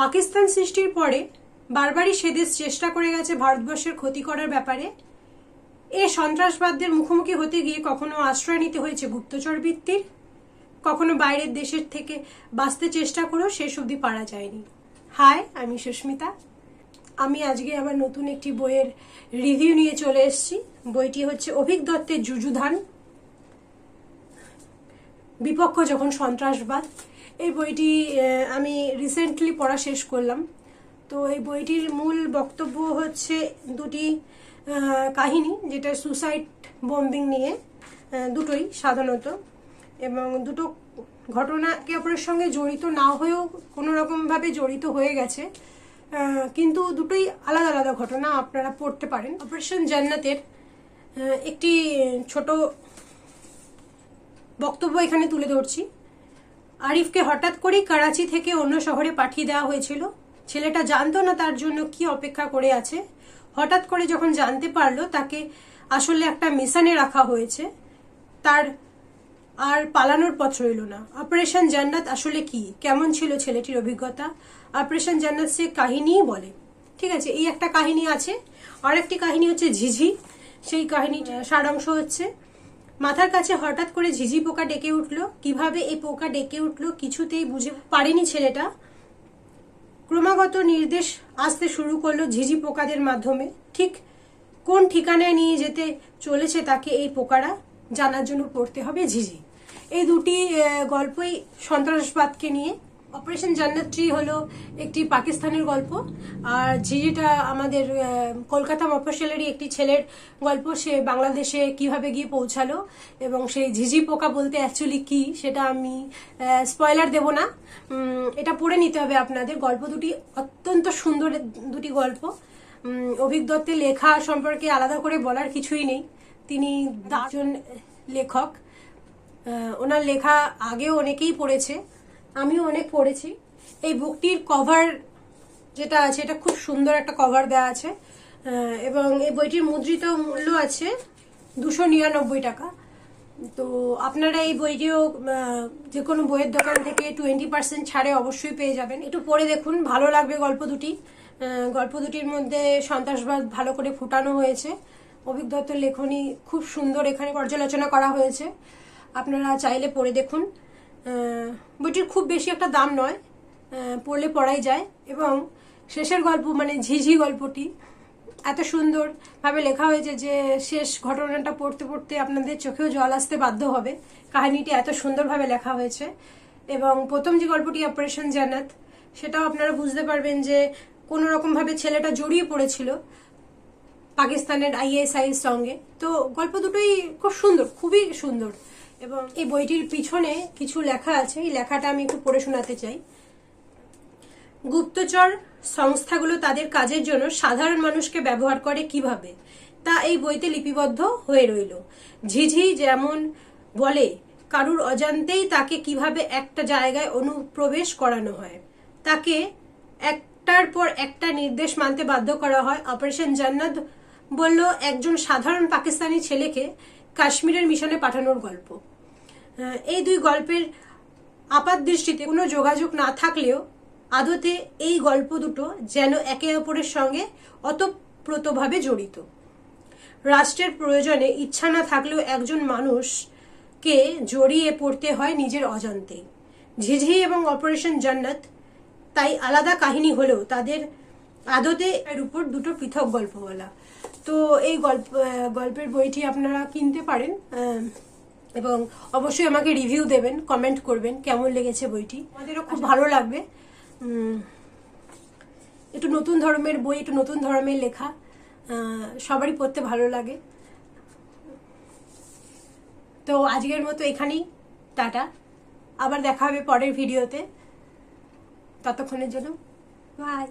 পাকিস্তান সৃষ্টির পরে বারবারই সে দেশ চেষ্টা করে গেছে ভারতবর্ষের ক্ষতি করার ব্যাপারে। এ সন্ত্রাসবাদদের মুখোমুখি হতে গিয়ে কখনো আশ্রয় নিতে হয়েছে গুপ্তচর বৃত্তির। কখনো বাইরের দেশের থেকে বাঁচতে চেষ্টা করেও শেষ অবধি পারা যায়নি। হাই, আমি সুস্মিতা। আমি আজকে আমার নতুন একটি বইয়ের রিভিউ নিয়ে চলে এসেছি। বইটি হচ্ছে অভিক দত্তের যুযুধান। বিপক্ষ যখন সন্ত্রাসবাদ এই বইটি আমি রিসেন্টলি পড়া শেষ করলাম। তো এই বইটির মূল বক্তব্য হচ্ছে দুটি কাহিনী, যেটা সুসাইড বম্বিং নিয়ে দুটোই সাধারণত। এবং দুটো ঘটনা একে অপরের সঙ্গে জড়িত না হয়েও কোনো রকমভাবে জড়িত হয়ে গেছে। কিন্তু দুটোই আলাদা আলাদা ঘটনা, আপনারা পড়তে পারেন। অপারেশন জান্নাতের একটি ছোট বক্তব্য এখানে তুলে ধরছি। আরিফকে হঠাৎ করেই করাচি থেকে অন্য শহরে পাঠিয়ে দেওয়া হয়েছিল। ছেলেটা জানতো না তার জন্য কি অপেক্ষা করে আছে। হঠাৎ করে যখন জানতে পারল, তাকে আসলে একটা মিশনে রাখা হয়েছে, তার আর পালানোর পথ রইল না। অপারেশন জান্নাত আসলে কি? কেমন ছিল ছেলেটির অভিজ্ঞতা? অপারেশন জান্নাত সে কাহিনীই বলে। ঠিক আছে, এই একটা কাহিনী আছে। আর একটি কাহিনী হচ্ছে ঝিঝি। সেই কাহিনীর সারাংশ হচ্ছে মাথার কাছে হঠাৎ করে ঝিঝি পোকা ডেকে উঠল। কীভাবে এই পোকা ডেকে উঠল কিছুতেই বুঝে পারেনি ছেলেটা। ক্রমাগত নির্দেশ আসতে শুরু করল ঝিঝি পোকাদের মাধ্যমে। ঠিক কোন ঠিকানায় নিয়ে যেতে চলেছে তাকে এই পোকারা, জানার জন্য পড়তে হবে ঝিঝি। এই দুটি গল্পই সন্ত্রাসবাদকে নিয়ে অপারেশন জান্নাত ট্রি হলো একটি পাকিস্তানের গল্প। আর ঝিঝিটা আমাদের কলকাতা মফস্বলেরই একটি ছেলের গল্প। সে বাংলাদেশে কীভাবে গিয়ে পৌঁছালো এবং সেই ঝিঝি পোকা বলতে অ্যাকচুয়ালি কি সেটা আমি স্পয়লার দেব না। এটা পড়ে নিতে হবে আপনাদের। গল্প দুটি অত্যন্ত সুন্দর দুটি গল্প। দত্তের লেখা সম্পর্কে আলাদা করে বলার কিছুই নেই। তিনি একজন লেখক। ওনার লেখা আগেও অনেকেই পড়েছে। আমিও অনেক পড়েছি। এই বুকটির কভার যেটা আছে, এটা খুব সুন্দর একটা কভার দেওয়া আছে। এবং এই বইটির মুদ্রিত মূল্য আছে দুশো নিরানব্বই টাকা। তো আপনারা এই বইটিও যে কোনো বইয়ের দোকান থেকে টোয়েন্টি পার্সেন্ট ছাড়ে অবশ্যই পেয়ে যাবেন। একটু পড়ে দেখুন, ভালো লাগবে গল্প দুটি। গল্প দুটির মধ্যে সন্ত্রাসবাদ ভালো করে ফুটানো হয়েছে। অভিজ্ঞতার লেখনী খুব সুন্দর এখানে পর্যালোচনা করা হয়েছে। আপনারা চাইলে পড়ে দেখুন। বইটির খুব বেশি একটা দাম নয়। পড়লে পড়াই যায় এবং শেষের গল্প মানে ঝিঝি গল্পটি এত সুন্দরভাবে লেখা হয়েছে যে শেষ ঘটনাটা পড়তে পড়তে আপনাদের চোখেও জল আসতে বাধ্য হবে। কাহিনীটি এত সুন্দরভাবে লেখা হয়েছে এবং প্রথম যে গল্পটি অপারেশন জানাত সেটাও আপনারা বুঝতে পারবেন যে কোনো রকমভাবে ছেলেটা জড়িয়ে পড়েছিল পাকিস্তানের আইএসআই এর সঙ্গে। তো গল্প দুটোই খুব সুন্দর, খুবই সুন্দর। এবং এই বইটির পিছনে কিছু লেখা আছে। এই লেখাটা আমি একটু পড়ে শোনাতে চাই। গুপ্তচর সংস্থাগুলো তাদের কাজের জন্য সাধারণ মানুষকে ব্যবহার করে কীভাবে? তা এই বইতে লিপিবদ্ধ হয়ে রইল। ঝিঝি যেমন বলে, কারুর অজান্তেই তাকে কীভাবে একটা জায়গায় অনুপ্রবেশ করানো হয়? তাকে একটার পর একটা নির্দেশ মানতে বাধ্য করা হয়। অপারেশন জান্নাত বলল, একজন সাধারণ পাকিস্তানি ছেলেকে কাশ্মীরের মিশনে পাঠানোর গল্প। এই দুই গল্পের আপাত দৃষ্টিতে কোনো যোগাযোগ না থাকলেও আদতে এই গল্প দুটো যেন একে অপরের সঙ্গে অতপ্রতভাবে জড়িত। রাষ্ট্রের প্রয়োজনে ইচ্ছা না থাকলেও একজন মানুষকে জড়িয়ে পড়তে হয় নিজের অজান্তেই ঝিঝি এবং অপারেশন জান্নাত তাই আলাদা কাহিনী হলেও তাদের আদতে এর উপর দুটো পৃথক গল্প বলা তো এই গল্প গল্পের বইটি আপনারা কিনতে পারেন এবং অবশ্যই আমাকে রিভিউ দেবেন কমেন্ট করবেন কেমন লেগেছে বইটি। আমাদেরও খুব ভালো লাগবে। একটু নতুন ধর্মের বই একটু নতুন ধর্মের লেখা সবারই পড়তে ভালো লাগে। তো আজকের মতো এখানেই টাটা। আবার দেখা হবে পরের ভিডিওতে ততক্ষণের জন্য বাই